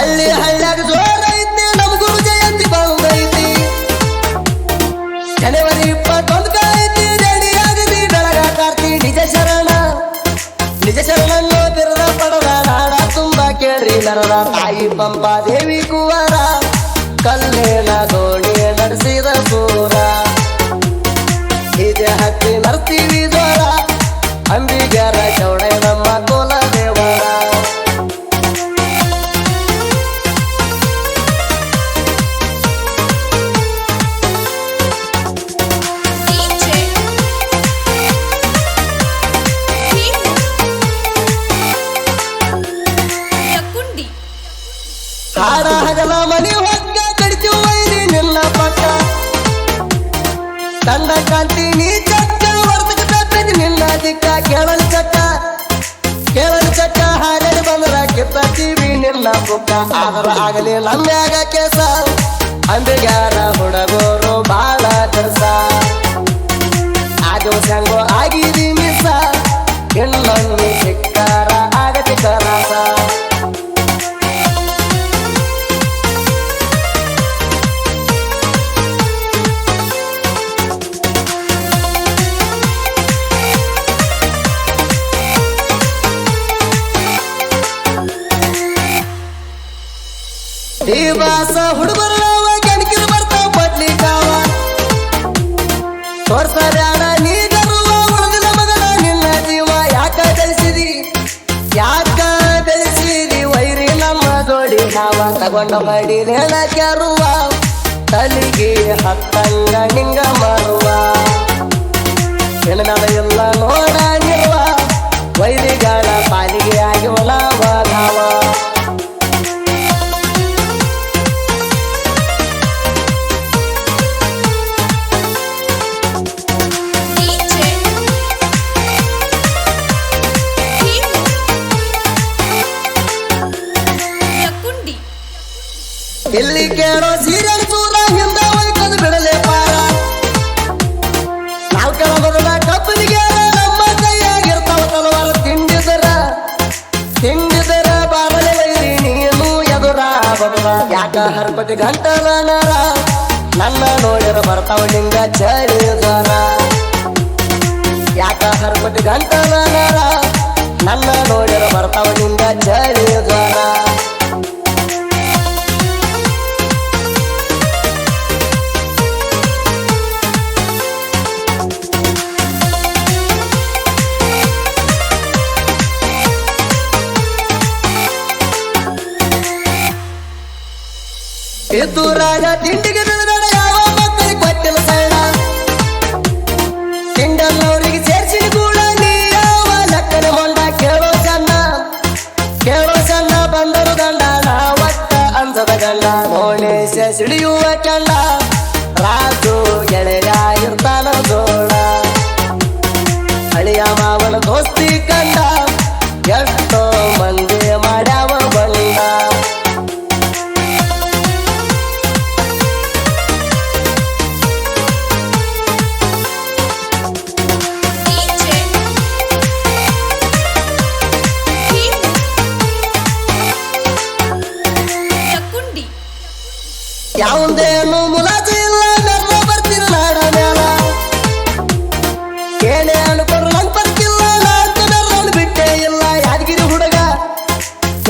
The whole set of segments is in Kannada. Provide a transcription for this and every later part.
ಹಳ್ಳಿ ಹಳ್ಳ್ಯಾಗ ಜೋರೈತಿ ನಮ್ಮ ಗುರು ಜಯಂತಿ ಬಂದೈತಿ ಜನವರಿ ಇಪ್ಪತ್ತೊಂದು ಐತಿ ರೆಡಿ ಆಗದಿ ನಿಜ ಶರಣ, ನಿಜ ಶರಣನ್ನು ಬಿರದ ಪಡದ ನಾಡ ತುಂಬ ಕೇಳ್ರಿ ನರದ. ತಾಯಿ ಪಂಪಾ ದೇವಿ ಕುವರ, ಕಲ್ಲೇನ ದೋಣಿ ನಡೆಸಿದ ಪೂರ ಇದೆ ಹತ್ತಿ ನರ್ತೀವಿ ಜೋರ ಅಂಬಿಗರ ಚೌಡೆ ಕಾಡ ಹಗಲ ಮನಿ ಹೊಕ್ಕ ಕಡಿತು ಒಯ್ದಿ ನಿನ್ನ ಪಕ್ಕ. ತಂದ ಕಾಂತಿ ನೀ ಚಕ್ಕ ಹೊರದಕ್ಕೆ ತಪ್ಪಿದ ನಿನ್ನ ದಿಕ್ಕ. ಕೇಳಲ್ ಚಕ್ಕ ಕೇಳಲ್ ಚಕ್ಕ ಹಾಗಲಿ ಬಂದ್ರ ಕಿತ್ತೀವಿ ನಿನ್ನ ಪುಕ್ಕ ಆದ್ರ ಆಗಲಿ ನಮ್ಯಾಗ ಕೇಸ. ಈ ಬಾಸ ಹುಡುಗರವ ಕೆಣಕಿರು ಯಾಕ ಯಾಕ ವೈರಿ ನಮ್ಮ ನಾವ ತಲಿಗೆ ಹತ್ತಂಗ ನಿಂಗ ಮಾರುವ. ಹೆಣ್ಮೇಲ ಎಲ್ಲ ನೋಡ ವೈರಿಗಳ ಪಾಲಿಗೆ ಆಗಿ ನಾವ ನಾವ. ಇಲ್ಲಿ ಕೇಳೋ ಸೀರಿಯಲ್ ಸೂರ, ಹಿಂದೆ ಒಯ್ಕೊಂಡು ಬಿಡಲೆ ಪಾರ. ನಾವು ಕೇಳೋದಲ್ಲ ಕಪ್ಪನಿಗೆ ನಮ್ಮ ಕೈಯಾಗಿರ್ತಾವ ತಲವಾರ. ತಿಂಡಿದರ ತಿಂಡಿದರ ಬಾಬಲೆ ವೈರಿ ನೀನು ಎದುರ ಬದುರ ಯಾಕ ಹರ್ಪತಿ ಗಂಟಲ ನರ ನನ್ನ ನೋಡಿರ ಬರ್ತಾವ ನಿಂಗ ಚಳಿದರ ಯಾಕ ಹರ್ಪತಿ ಗಂಟಲ ನರ ನನ್ನ ನೋಡಿರ ಬರ್ತಾವ ನಿಂಗ ಚಳಿದರ ಎದುರಾಗ ತಿಂಡಿಗೆ ಬಿಡಬೇಡ ಯಾವ ಮಕ್ಕಳಿಗೆ ಗೊತ್ತಿಲ್ಲ ಸಣ್ಣ ತಿಂಡಲ್ಲವರಿಗೆ ಸೇರ್ಸಿದ ಕೂಡ ನೀ ಯಾವ ಲೆಕ್ಕನ ಮೊಂಡ ಕೇಳೋ ಚಂದ ಕೇಳೋ ಚಂದ ಬಂದರು ಗಂಡ, ನಾವತ್ತ ಅಂಧದ ಗಂಡ. ಮೋಣೇಶ ಸಿಡಿಯುವ ಚಂಡ ರಾಜು ಗೆಳೆಯ ಇರ್ತಾನ ಜೋಡ. ಹಳಿಯ ಯಾವುದೇನು ಮುಲಾಜಿ ಇಲ್ಲ ನೆರ್ವ ಬರ್ತೀನಿ ನಾಡ ಮ್ಯಾಲ ಏನೇ ಅನ್ಕೊಂಡ್ರು ಬಿಟ್ಟೆ ಇಲ್ಲ. ಯಾದಗಿರಿ ಹುಡುಗ,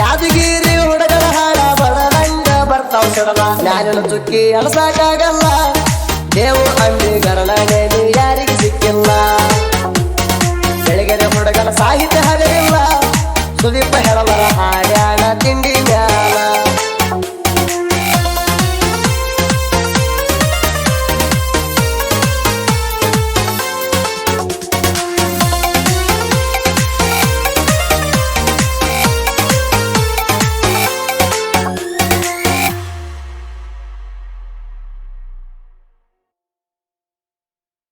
ಯಾದಗಿರಿ ಹುಡುಗರ ಹಾಡ ಬಡದಂಗ ಬರ್ತಾವ ಸಡಲ ನ್ಯಾನಿನ ಚುಕ್ಕಿ ಅಳಸಾಕಾಗಲ್ಲ. ದೇವು ಅಂಬಿ ಗರಳನೆ ಯಾರಿಗೆ ಸಿಕ್ಕಿಲ್ಲ. ಬೆಳಗೆರೆ ಹುಡುಗನ ಸಾಹಿತ್ಯ ಹರಿಲ್ಲ ಸುದೀಪ ಹೇಳಲ್ಲ